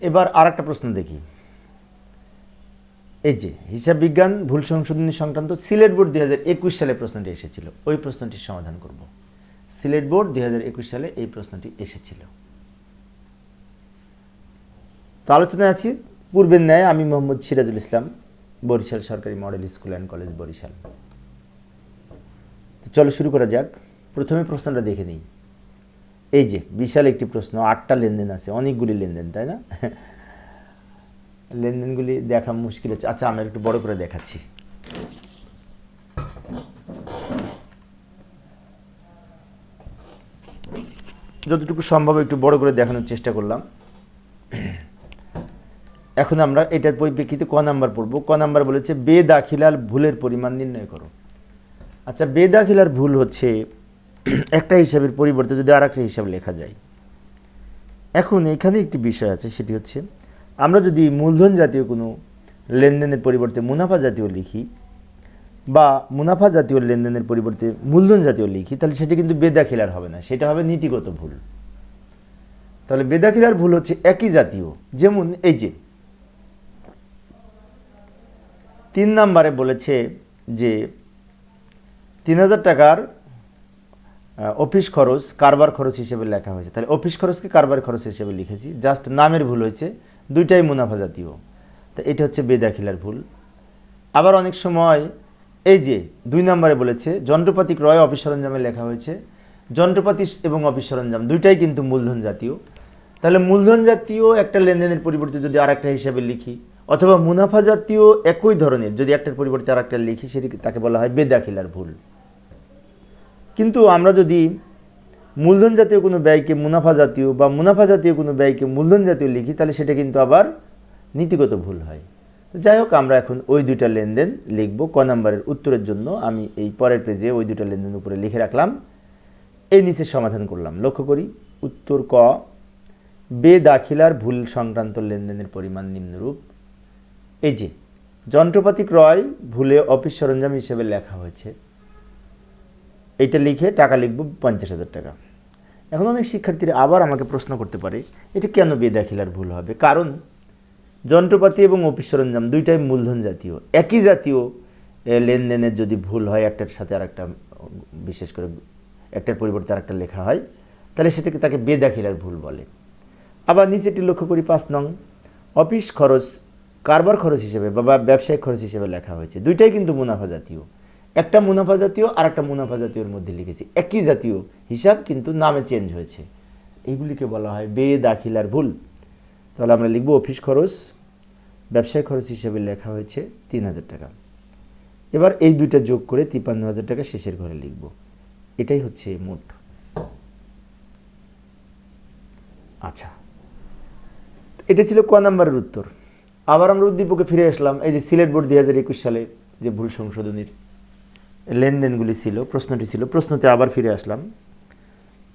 এবার আর একটা প্রশ্ন দেখি। এই যে, হিসাব বিজ্ঞান, ভুল সংশোধনী সংক্রান্ত সিলেট বোর্ড দুই হাজার একুশ সালে প্রশ্নটি এসেছিল। ওই প্রশ্নটির সমাধান করব। সিলেট বোর্ড দুই হাজার একুশ সালে এই প্রশ্নটি এসেছিল। তো আলোচনায় আছি। পূর্বের ন্যায় আমি মোহাম্মদ সিরাজুল ইসলাম, বরিশাল সরকারি model school and college Barishal. তো চলো শুরু করা যাক। প্রথমে প্রশ্নটা দেখে নিই। এই যে, বিশাল একটি প্রশ্ন, আটটা লেনদেন আছে, অনেকগুলি লেনদেন, তাই না? লেনদেনগুলি দেখা মুশকিল হচ্ছে। আচ্ছা আমি একটু বড় করে দেখাচ্ছি। যতটুকু সম্ভব একটু বড় করে দেখানোর চেষ্টা করলাম। এখন আমরা এটার পরিপ্রেক্ষিতে ক নাম্বার পড়ব। ক নাম্বার বলেছে বেদাখিলার ভুলের পরিমাণ নির্ণয় করো। আচ্ছা বেদাখিলার ভুল হচ্ছে একটা হিসাবের পরিবর্তে যদি আর একটা হিসাব লেখা যায়। এখন এখানে একটি বিষয় আছে, সেটি হচ্ছে, আমরা যদি মূলধন জাতীয় কোনো লেনদেনের পরিবর্তে মুনাফা জাতীয় লিখি, বা মুনাফা জাতীয় লেনদেনের পরিবর্তে মূলধন জাতীয় লিখি, তাহলে সেটি কিন্তু বেদাখিলার হবে না, সেটা হবে নীতিগত ভুল। তাহলে বেদাখিলার ভুল হচ্ছে একই জাতীয়, যেমন এই যে, তিন নাম্বারে বলেছে যে, তিন হাজার টাকার অফিস খরচ, কারবার খরচ হিসেবে লেখা হয়েছে। তাহলে অফিস খরচকে কারবার খরচ হিসেবে লিখেছি? জাস্ট নামের ভুল হয়েছে, দুইটাই মুনাফা জাতীয় তো এটা হচ্ছে বেদাখিলার ভুল। আবার অনেক সময় এই যে দুই নম্বরে বলেছে যন্ত্রপাতি ক্রয় অফিস সরঞ্জামে লেখা হয়েছে। যন্ত্রপাতি এবং অফিস সরঞ্জাম দুইটাই কিন্তু মূলধন জাতীয়। তাহলে মূলধন জাতীয় একটা লেনদেনের পরিবর্তে যদি আর একটা হিসাবে লিখি, অথবা মুনাফা জাতীয় একই ধরনের যদি একটার পরিবর্তে আর একটা লিখি, সেটি তাকে বলা হয় বেদাখিলার ভুল। কিন্তু আমরা যদি মূলধন জাতীয় কোনো ব্যয়কে মুনাফা জাতীয় বা মুনাফা জাতীয় কোনো ব্যয়কে মূলধন জাতীয় লিখি, তাহলে সেটা কিন্তু আবার নীতিগত ভুল হয়। তো যাই হোক, আমরা এখন ওই দুইটা লেনদেন লিখব। ক নম্বরের উত্তরের জন্য আমি এই পরের পেজে ওই দুইটা লেনদেন উপরে লিখে রাখলাম। এই নিচে সমাধান করলাম। লক্ষ্য করি, উত্তর ক বে দাখিলার ভুল সংক্রান্ত লেনদেনের পরিমাণ নিম্নরূপ। এই যে যন্ত্রপাতি ক্রয় ভুলে অফিস সরঞ্জাম হিসেবে লেখা হয়েছে। এইটা লিখে টাকা লিখব পঞ্চাশ হাজার টাকা। এখন অনেক শিক্ষার্থীরা আবার আমাকে প্রশ্ন করতে পারে, এটা কেন বেদাখিলার ভুল হবে? কারণ যন্ত্রপাতি এবং অফিস সরঞ্জাম দুইটাই মূলধন জাতীয়। একই জাতীয় লেনদেনের যদি ভুল হয়, একটার সাথে আর একটা বিশেষ করে একটার পরিবর্তে আর একটা লেখা হয়, তাহলে সেটাকে তাকে বেদাখিলার ভুল বলে। আবার নিচেটি লক্ষ্য করি, পাঁচ নং, অফিস খরচ, কারবার খরচ হিসেবে বা ব্যবসায়িক খরচ হিসেবে লেখা হয়েছে। দুইটাই কিন্তু মুনাফা জাতীয়। একটা মুনাফা জাতীয় আর একটা মুনাফা জাতীয়র মধ্যে লিখেছি। একই জাতীয় হিসাব কিন্তু নামে চেঞ্জ হয়েছে। এইগুলিকে বলা হয় বেদাখিলার ভুল। তাহলে আমরা লিখব অফিস খরচ, ব্যবসায় খরচ হিসেবে লেখা হয়েছে তিন হাজার টাকা। এবার এই দুইটা যোগ করে তিপ্পান্ন হাজার টাকা শেষের ঘরে লিখব। এটাই হচ্ছে মোট। আচ্ছা। এটা ছিল ক নাম্বারের উত্তর। আবার আমরা উদ্দীপকে ফিরে আসলাম। এই যে সিলেট বোর্ড দুই হাজার একুশ সালে যে ভুল সংশোধনীর লেনদেনগুলি ছিল, প্রশ্নটি ছিল, প্রশ্নতে আবার ফিরে আসলাম।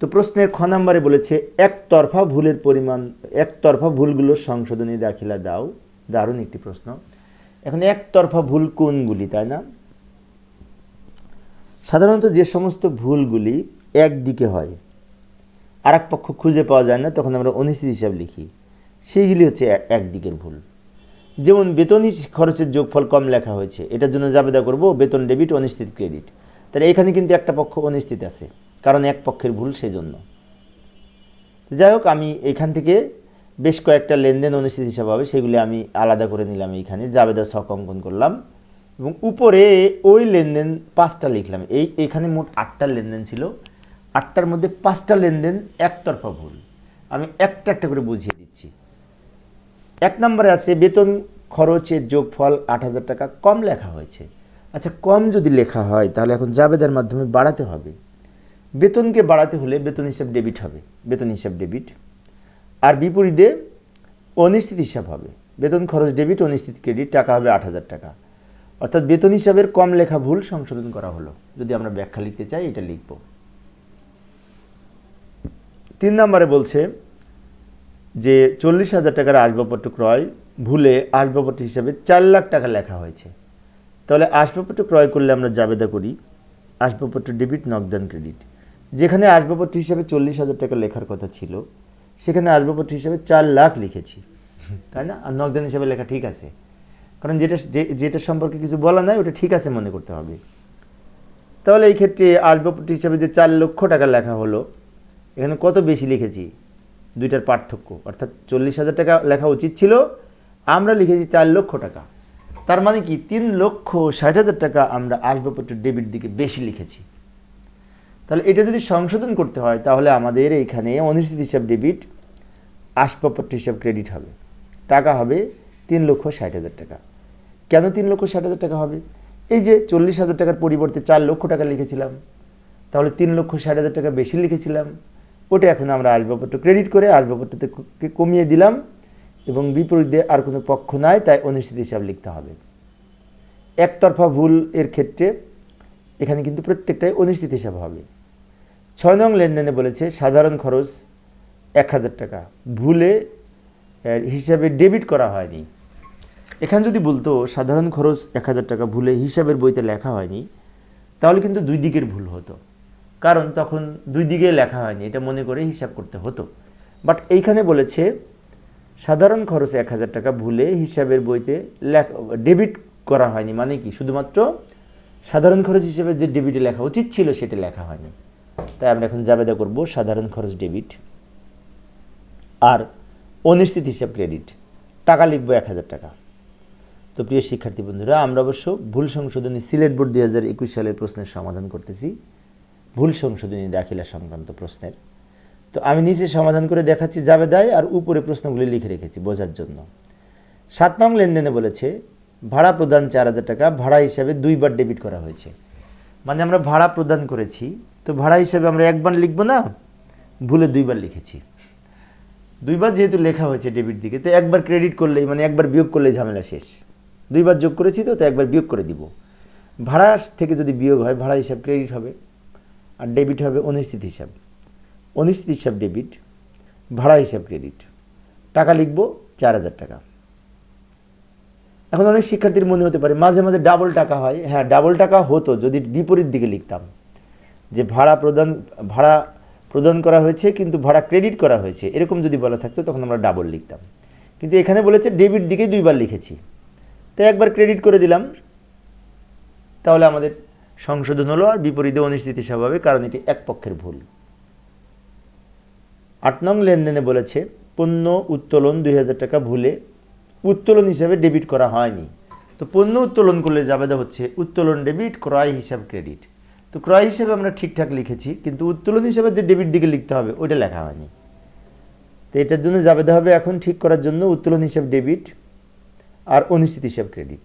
তো প্রশ্নের খ নাম্বারে বলেছে, একতরফা ভুলের পরিমাণ, একতরফা ভুলগুলো সংশোধনী দাখিলা দাও। দারুণ একটি প্রশ্ন। এখন একতরফা ভুল কোনগুলি, তাই না? সাধারণত যে সমস্ত ভুলগুলি একদিকে হয় আর এক পক্ষ খুঁজে পাওয়া যায় না, তখন আমরা অনিশ্চিত হিসাব লিখি। সেইগুলি হচ্ছে এক- একদিকের ভুল। যেমন বেতনই খরচের যোগফল কম লেখা হয়েছে, এটার জন্য জাবেদা করব বেতন ডেবিট অনিশ্চিত ক্রেডিট। তাহলে এখানে কিন্তু একটা পক্ষ অনিশ্চিত আছে, কারণ এক পক্ষের ভুল সেজন্য। তো যাই হোক, আমি এখান থেকে বেশ কয়েকটা লেনদেন অনিশ্চিত হিসাবে হবে, সেগুলি আমি আলাদা করে নিলাম এইখানে, জাবেদা ছক অঙ্কন করলাম। এবং উপরে ওই লেনদেন পাঁচটা লিখলাম, এই এখানে মোট আটটা লেনদেন ছিল, আটটার মধ্যে পাঁচটা লেনদেন একতরফা ভুল। আমি একটা একটা করে বুঝিয়ে দিচ্ছি। এক নম্বরে আছে বেতন খরচের যোগফল আট হাজার টাকা। কম লেখা হয়েছে। আচ্ছা কম যদি লেখা হয়, তাহলে এখন জাবেদার মাধ্যমে বাড়াতে হবে। বেতনকে বাড়াতে হলে বেতন হিসাব ডেবিট হবে। বেতন হিসাব ডেবিট। আর বিপরীতে অনিশ্চিত হিসাব হবে। বেতন খরচ ডেবিট, অনিশ্চিত ক্রেডিট, টাকা হবে আট হাজার টাকা। অর্থাৎ বেতন হিসাবের কম লেখা ভুল সংশোধন করা হলো। যদি আমরা ব্যাখ্যা লিখতে চাই, এটা লিখব। তিন নম্বরে বলছে যে চল্লিশ হাজার টাকার আসবাবপত্র ক্রয় ভুলে আসবাবপত্র হিসাবে চার লাখ টাকা লেখা হয়েছে। তাহলে আসবাবপত্র ক্রয় করলে আমরা জাবেদা করি, আসবাবপত্র ডেবিট নগদান ক্রেডিট যেখানে আসবাবপত্র হিসাবে চল্লিশ হাজার টাকা লেখার কথা ছিল, সেখানে আসবাবপত্র হিসাবে চার লাখ লিখেছি। তাই না? আর নগদান হিসাবে লেখা ঠিক আছে। কারণ যেটা, যে- যেটা সম্পর্কে কিছু বলা নাই, ওটা ঠিক আছে মনে করতে হবে। তাহলে এই ক্ষেত্রে আসবাবপত্র হিসাবে যে চার লক্ষ টাকা লেখা হলো, এখানে কত বেশি লিখেছি? দুইটার পার্থক্য। অর্থাৎ চল্লিশ হাজার টাকা লেখা উচিত ছিল, আমরা লিখেছি চার লক্ষ টাকা। তার মানে কি, তিন লক্ষ ষাট হাজার টাকা আমরা আসবাবপত্র ডেবিট দিকে বেশি লিখেছি। তাহলে এটা যদি সংশোধন করতে হয়, তাহলে আমাদের এইখানে অনিশ্চিত হিসাব ডেবিট, আসবাবপত্র হিসাব ক্রেডিট হবে। টাকা হবে তিন লক্ষ ষাট হাজার টাকা। কেন তিন লক্ষ ষাট হাজার টাকা হবে? এই যে চল্লিশ হাজার টাকার পরিবর্তে চার লক্ষ টাকা লিখেছিলাম, তাহলে তিন লক্ষ ষাট হাজার টাকা বেশি লিখেছিলাম। ওটা এখন আমরা আসবাবপত্র ক্রেডিট করে আসবাবপত্রতে কমিয়ে দিলাম এবং বিপরীতে আর কোনো পক্ষ নাই, তাই অনিশ্চিত হিসাব লিখতে হবে। একতরফা ভুল এর ক্ষেত্রে এখানে কিন্তু প্রত্যেকটাই অনিশ্চিত হিসাব হবে। ছয় নং লেনদেনে বলেছে, সাধারণ খরচ এক হাজার টাকা। ভুলে হিসাবে ডেবিট করা হয়নি। এখানে যদি বলতো, সাধারণ খরচ এক হাজার টাকা ভুলে হিসাবের বইতে লেখা হয়নি, তাহলে কিন্তু দুই দিকের ভুল হতো। কারণ তখন দুই দিকে লেখা হয়নি, এটা মনে করে হিসাব করতে হতো। বাট এইখানে বলেছে, সাধারণ খরচ এক হাজার টাকা ভুলে হিসাবের বইতে লেখা ডেবিট করা হয়নি মানে কি? শুধুমাত্র সাধারণ খরচ হিসেবে যে ডেবিটে লেখা উচিত ছিল সেটা লেখা হয়নি। তাই আমরা এখন জাবেদা করব সাধারণ খরচ ডেবিট আর অনিশ্চিত হিসাব ক্রেডিট টাকা লিখব এক হাজার টাকা। তো প্রিয় শিক্ষার্থী বন্ধুরা, আমরা অবশ্য ভুল সংশোধনী সিলেট বোর্ড দুই হাজার একুশ সালের প্রশ্নের সমাধান করতেছি। ভুল সংশোধনী দাখিলা সংক্রান্ত প্রশ্নের। তো আমি নিচে সমাধান করে দেখাচ্ছি জাবেদায় আর উপরে প্রশ্নগুলি লিখে রেখেছি বোঝার জন্য। সাত নং লেনদেনে বলেছে, ভাড়া প্রদান চার হাজার টাকা, ভাড়া হিসাবে দুইবার ডেবিট করা হয়েছে। মানে আমরা ভাড়া প্রদান করেছি, তো ভাড়া হিসাবে আমরা একবার লিখব না? ভুলে দুইবার লিখেছি। দুইবার যেহেতু লেখা হয়েছে ডেবিট দিকে, তো একবার ক্রেডিট করলেই মানে একবার বিয়োগ করলেই ঝামেলা শেষ। দুইবার যোগ করেছি তো তো একবার বিয়োগ করে দিব। ভাড়া থেকে যদি বিয়োগ হয়, ভাড়া হিসাব ক্রেডিট হবে। আর ডেবিট হবে অনিশ্চিত হিসাব। অনিশ্চিত হিসাব ডেবিট ভাড়া হিসাব ক্রেডিট টাকা লিখব চার হাজার টাকা। এখন অনেক শিক্ষার্থীর মনে হতে পারে, মাঝে মাঝে ডাবল টাকা হয়। হ্যাঁ ডাবল টাকা হতো যদি বিপরীত দিকে লিখতাম। যে ভাড়া প্রদান ভাড়া প্রদান করা হয়েছে কিন্তু ভাড়া ক্রেডিট করা হয়েছে, এরকম যদি বলা থাকতো তখন আমরা ডাবল লিখতাম। কিন্তু এখানে বলেছে ডেবিট দিকে দুইবার লিখেছি। তো একবার ক্রেডিট করে দিলাম, তাহলে আমাদের সংশোধন হলো আর বিপরীতে অনিশ্চিত হবে কারণ এটি এক পক্ষের ভুল। আট নং লেনদেনে বলেছে, পণ্য উত্তোলন দুই হাজার টাকা ভুলে উত্তোলন হিসাবে ডেবিট করা হয়নি। তো পণ্য উত্তোলন করলে জাবেদা হচ্ছে উত্তোলন ডেবিট, ক্রয় হিসাব ক্রেডিট। তো ক্রয় হিসাবে আমরা ঠিকঠাক লিখেছি, কিন্তু উত্তোলন হিসাবে যে ডেবিট দিকে লিখতে হবে, ওইটা লেখা হয়নি। তো এটার জন্য জাবেদা হবে এখন ঠিক করার জন্য উত্তোলন হিসাব ডেবিট আর অনিশ্চিত হিসাব ক্রেডিট।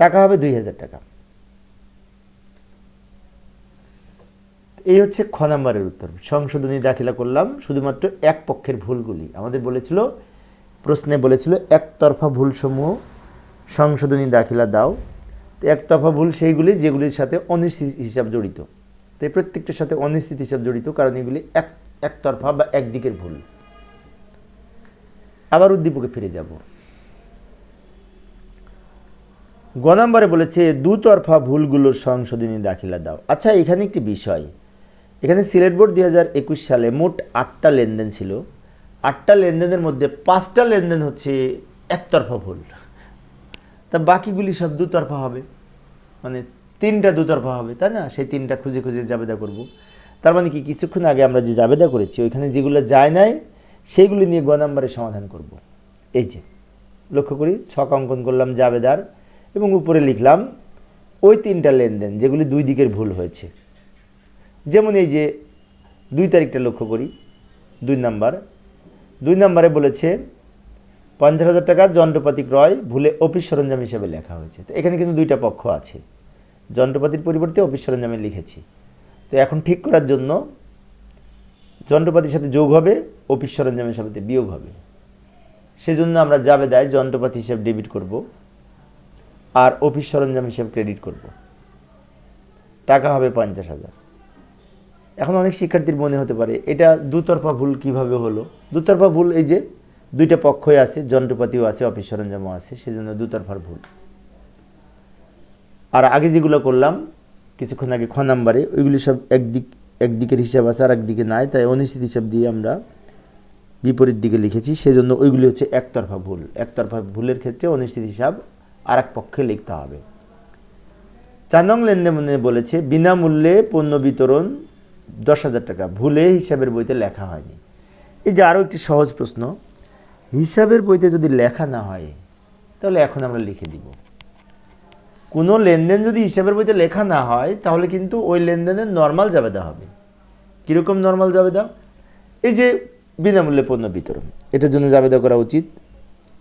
টাকা হবে দুই হাজার টাকা। এই হচ্ছে খ নাম্বারের উত্তর। সংশোধনী দাখিলা করলাম, শুধুমাত্র এক পক্ষের ভুলগুলি। আমাদের বলেছিল, প্রশ্নে বলেছিল, একতরফা ভুলসমূহ সংশোধনী দাখিলা দাও। তো একতরফা ভুল সেইগুলি, যেগুলির সাথে অনিশ্চিত হিসাব জড়িত। তো প্রত্যেকটার সাথে অনিশ্চিত হিসাব জড়িত, কারণ এগুলি এক, একতরফা বা একদিকের ভুল। আবার উদ্দীপকে ফিরে যাব। গ নম্বরে বলেছে, দুতরফা ভুলগুলোর সংশোধনী দাখিলা দাও। আচ্ছা এখানে একটি বিষয়। এখানে সিলেট বোর্ড দুই হাজার একুশ সালে মোট আটটা লেনদেন ছিল। আটটা লেনদেনের মধ্যে পাঁচটা লেনদেন হচ্ছে একতরফা ভুল। তা বাকিগুলি সব দুতরফা হবে। মানে তিনটা দুতরফা হবে, তাই না? সেই তিনটা খুঁজে খুঁজে জাবেদা করব। তার মানে কি, কিছুক্ষণ আগে আমরা যে জাবেদা করেছি, ওইখানে যেগুলো যায় নাই, সেইগুলি নিয়ে গ নাম্বারে সমাধান করব। এই যে, লক্ষ্য করি, ছক অঙ্কন করলাম জাবেদার, এবং উপরে লিখলাম, ওই তিনটা লেনদেন, যেগুলি দুই দিকের ভুল হয়েছে। যেমন এই যে দুই তারিখটা লক্ষ্য করি, দুই নাম্বার। দুই নাম্বারে বলেছে, পঞ্চাশ হাজার টাকা যন্ত্রপাতি ক্রয় ভুলে অফিস সরঞ্জাম হিসেবে লেখা হয়েছে। তো এখানে কিন্তু দুইটা পক্ষ আছে। যন্ত্রপাতির পরিবর্তে অফিস সরঞ্জামে লিখেছি। তো এখন ঠিক করার জন্য যন্ত্রপাতির সাথে যোগ হবে, অফিস সরঞ্জামের সাথে বিয়োগ হবে। সেজন্য আমরা যাবে দেয় যন্ত্রপাতি হিসেবে ডেবিট করব আর অফিস সরঞ্জাম হিসেবে ক্রেডিট করব। টাকা হবে পঞ্চাশ হাজার। এখন অনেক শিক্ষার্থীর মনে হতে পারে, এটা দুতরফা ভুল কীভাবে হলো? দুতরফা ভুল এই যে দুইটা পক্ষই আছে, যন্ত্রপাতিও আছে, অফিস সরঞ্জামও আছে, সেজন্য দুতরফার ভুল। আর আগে যেগুলো করলাম, কিছুক্ষণ আগে খ নাম্বারে, ওইগুলি সব একদিক, একদিকের হিসাব আছে আর একদিকে নাই, তাই অনিশ্চিত হিসাব দিয়ে আমরা বিপরীত দিকে লিখেছি, সেজন্য ওইগুলি হচ্ছে একতরফা ভুল। একতরফা ভুলের ক্ষেত্রে অনিশ্চিত হিসাব আর এক পক্ষে লিখতে হবে। চার নং লেনদেনে বলেছে, বিনামূল্যে পণ্য বিতরণ দশ হাজার টাকা। ভুলে হিসাবের বইতে লেখা হয়নি। এই যে আরও একটি সহজ প্রশ্ন, হিসাবের বইতে যদি লেখা না হয়, তাহলে এখন আমরা লিখে দিব। কোনো লেনদেন যদি হিসাবের বইতে লেখা না হয়, তাহলে কিন্তু ওই লেনদেনের নর্মাল জাবেদা হবে। কীরকম নর্মাল জাবেদা? এই যে বিনামূল্যে পণ্য বিতরণ, এটার জন্য জাবেদা করা উচিত।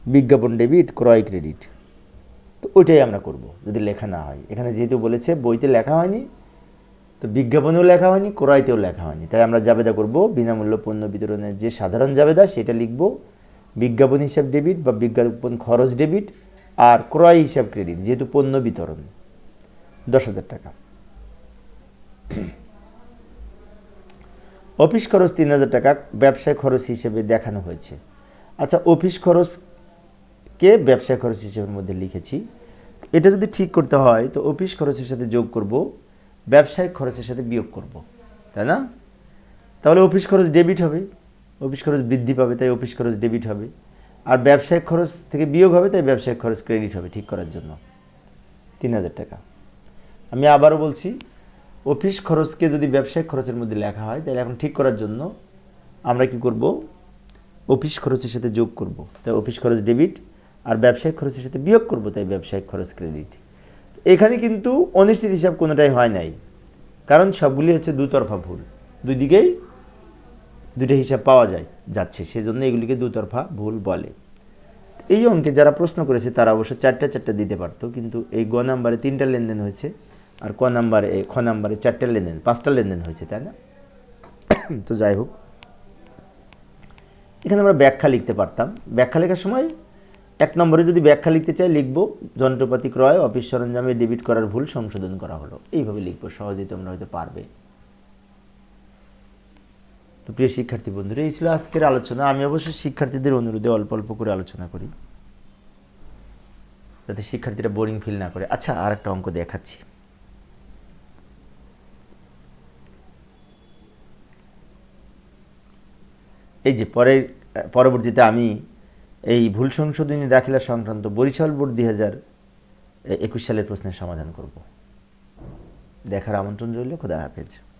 বিজ্ঞাপন ডেবিট, ক্রয় ক্রেডিট। তো ওইটাই আমরা করব, যদি লেখা না হয়। এখানে যেহেতু বলেছে বইতে লেখা হয়নি তো বিজ্ঞাপনেও লেখা হয়নি ক্রয়তেও লেখা হয়নি। তাই আমরা জাবেদা করব, বিনামূল্য পণ্য বিতরণের যে সাধারণ জাবেদা, সেটা লিখব। বিজ্ঞাপন হিসাব ডেবিট বা বিজ্ঞাপন খরচ ডেবিট আর ক্রয় হিসাব ক্রেডিট, যেহেতু পণ্য বিতরণ। দশ হাজার টাকা। অফিস খরচ তিন হাজার টাকা, ব্যবসায় খরচ হিসেবে দেখানো হয়েছে। আচ্ছা অফিস খরচকে ব্যবসায় খরচ হিসেবের মধ্যে লিখেছি? এটা যদি ঠিক করতে হয়, তো অফিস খরচের সাথে যোগ করব ব্যবসায়িক খরচের সাথে বিয়োগ করব, তাই না? তাহলে অফিস খরচ ডেবিট হবে, অফিস খরচ বৃদ্ধি পাবে, তাই অফিস খরচ ডেবিট হবে। আর ব্যবসায়িক খরচ থেকে বিয়োগ হবে, তাই ব্যবসায়িক খরচ ক্রেডিট হবে, ঠিক করার জন্য। তিন হাজার টাকা। আমি আবারও বলছি, অফিস খরচকে যদি ব্যবসায়িক খরচের মধ্যে লেখা হয়, তাহলে এখন ঠিক করার জন্য আমরা কি করব? অফিস খরচের সাথে যোগ করব, তাই অফিস খরচ ডেবিট আর ব্যবসায়িক খরচের সাথে বিয়োগ করব, তাই ব্যবসায়িক খরচ ক্রেডিট এখানে কিন্তু অনিশ্চিত হিসাব কোনোটাই হয় নাই। কারণ সবগুলি হচ্ছে দুতরফা ভুল। দুই দিকেই দুইটা হিসাব পাওয়া যায়, যাচ্ছে। সেজন্য এগুলিকে দুতরফা ভুল বলে। এই অঙ্কে যারা প্রশ্ন করেছে, তারা অবশ্য চারটা চারটা দিতে পারতো, কিন্তু এই গ নাম্বারে তিনটা লেনদেন হয়েছে আর ক নাম্বারে, খ নাম্বারে চারটা লেনদেন, পাঁচটা লেনদেন হয়েছে, তাই না? তো যাই হোক। এখানে আমরা ব্যাখ্যা লিখতে পারতাম। ব্যাখ্যা লেখার সময় এক নম্বরে যদি ব্যাখ্যা লিখতে চাই, লিখব যন্ত্রপাতি ক্রয়, অফিস সরঞ্জামে ডেবিট করার ভুল সংশোধন করা হলো। এইভাবে লিখব, সহজেই তোমরা হয়তো পারবে। তো প্রিয় শিক্ষার্থী বন্ধুরা, এই ছিল আজকের আলোচনা। আমি অবশ্য শিক্ষার্থীদের অনুরোধে অল্প অল্প করে আলোচনা করি, যাতে শিক্ষার্থীরা বোরিং ফিল না করে। আচ্ছা আর একটা অঙ্ক দেখাচ্ছি। এই যে পরে পরবর্তীতে আমি এই ভুল সংশোধনী দাখিলা সংক্রান্ত বরিশাল বোর্ড দুই হাজার একুশ সালের প্রশ্নের সমাধান করব। দেখার আমন্ত্রণ রইল, খোদা হাফেজ।